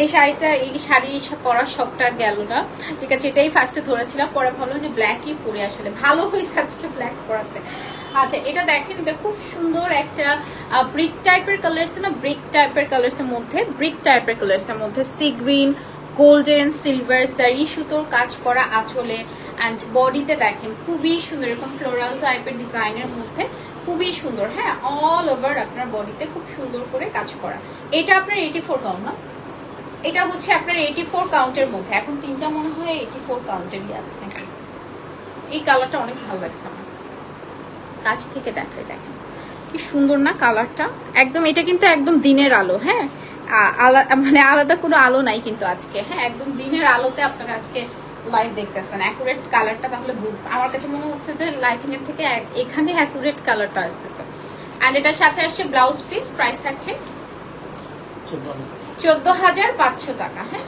এই শাড়িটা, এই শাড়ি পরার শখটা গেল না। ঠিক আছে, এটাই ফার্স্টে ধরেছিলাম। পরে ভাবলাম যে ব্ল্যাকই পরে আসলে। ভালো হয়েছে আজকে ব্ল্যাক পরাতে। আচ্ছা এটা দেখেন, এটা খুব সুন্দর একটা ব্রিক টাইপের কালার্স না ব্রিক টাইপের এর মধ্যে ব্রিক টাইপের এর মধ্যে সি গ্রিন গোল্ডেন সিলভার সারি সুতোর কাজ করা আঁচলে অ্যান্ড বডিতে দেখেন, খুবই সুন্দর। এরকম ফ্লোরাল টাইপের ডিজাইনের মধ্যে খুবই সুন্দর। হ্যাঁ অল ওভার আপনার বডিতে খুব সুন্দর করে কাজ করা। এটা আপনার এইটি ফোর না? এটা হচ্ছে আপনার এইটি ফোর কাউন্টের মধ্যে। এখন তিনটা মনে হয় এইটি ফোর কাউন্টেরই আছে এই কালারটা অনেক ভালো লাগছে আমার। কাছ থেকে দেখাই দেখেন। কি সুন্দর না কালারটা একদম, এটা কিন্তু একদম দিনের আলো হ্যাঁ? মানে আলাদা কোনো আলো নাই কিন্তু আজকে হ্যাঁ? একদম দিনের আলোতে আপনারা আজকে লাইভ দেখতেছেন। অ্যাকুরেট কালারটা তাহলে আমার কাছে মনে হচ্ছে যে লাইটিং এর থেকে এখানে অ্যাকুরেট কালারটা আসতেছে। অ্যান্ড এটার সাথে আসছে ব্লাউজ পিস প্রাইস থাকছে চোদ্দ হাজার। পাঁচশো টাকা হ্যাঁ?